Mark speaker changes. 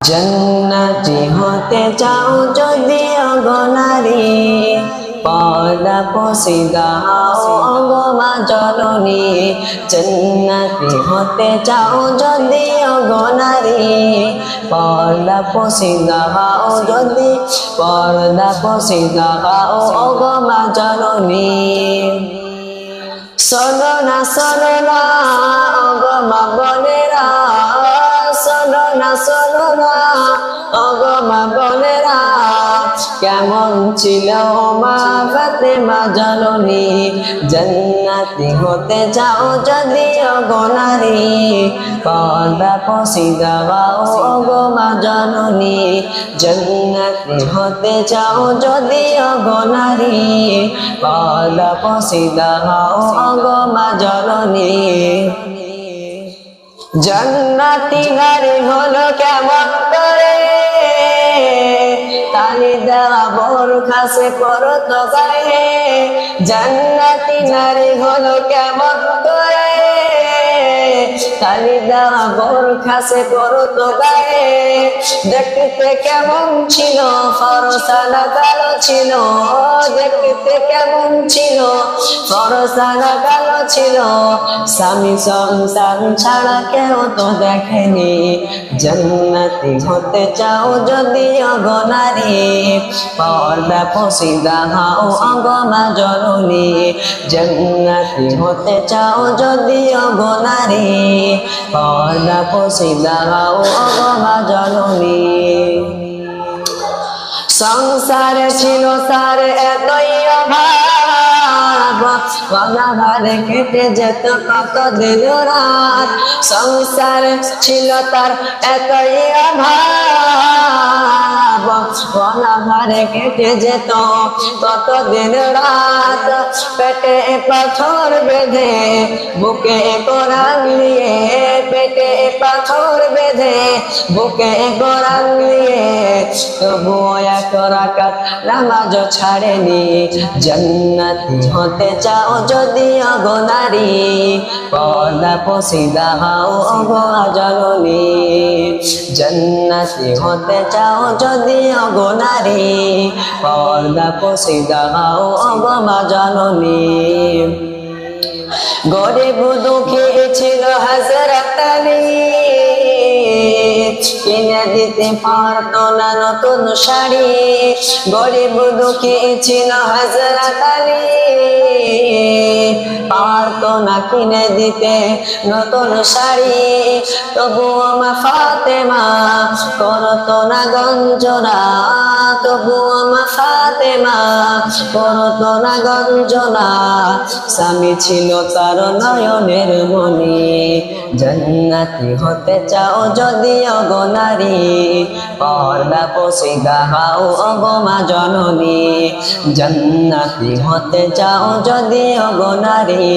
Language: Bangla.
Speaker 1: জন্নতি হতে চাও যদি অগনারী পদা পসিদা অগমা জননী। জন্নতি হতে চাও যদি অগনারী পর্দা পসিদা যদি পর্দা পসিদা অগমা জননী। শোনো না না শোনো না। অগমা বনেরা, কেমন ছিল মা ফাতেমা জননী? জন্নাতি হতে চাও যদি অগনারী পর্দা পসিদা অগমা জননী। জন্নাতি হতে চাও যদি অগনারী পর্দা পসিদা অগমা জননী। জন্নাতি নারী হলো কেমন করে? তালি দেওয়া বর খাসে পরত গায়ে জন্নতি নারী হলো কেমন করে? তালি দেওয়া বর খাসে পরত গায়ে দেখতে কেমন ছিল? ফরসানা কালো ছিল। দেখতে কেমন ছিল? ফরসানা কালো ছিল। স্বামী সংসার ছাড়া কেউ তো দেখেনি। জন্নতি হতে চাও যদি অগনারী পর্দা পসিদা হাও অগমা জননী। জন্নতি হতে চাও যদি অগনারী পর্দা পসিদা হাও অগমা জননী। সংসারে ছিল তার এতই অভাব। অনাভারে কেটে যেত কত দিন রাত। সংসারে ছিল তার এতই অভাব। অনাভারে কেটে যেত কত দিন রাত। পেটে পাথর বেঁধে বুকে কোরআন নিয়ে পেটে পাথর বেঁধে বুকে কোরআন নিয়ে তবুও এক রাকাত নামাজ ছাড়েনি। জন্নতি হতে চাও যদি অগনারী পর্দা পসিদা হাও অগা জননী জন্নতি হতে চাও যদি অগনারী পর্দা পসিদা হাও অগমা জননী গরিব দুঃখী ছিল হাজরত দিতে পারতো না নতুন শাড়ি, গরিব দুঃখী ছিল হাজরত আলী। পারতো না কিনে দিতে নতুন শাড়ি, তবুও আমা ফাতেমা করতো না গঞ্জনা তবু আমা মা পরতনা গঞ্জনা স্বামী ছিল তার নয়নের মনি জন্নাতি হতে চাও যদি অগনারী পর্দা পসিদা হাও অগমা জননী। জন্নাতি হতে চাও যদি অগনারী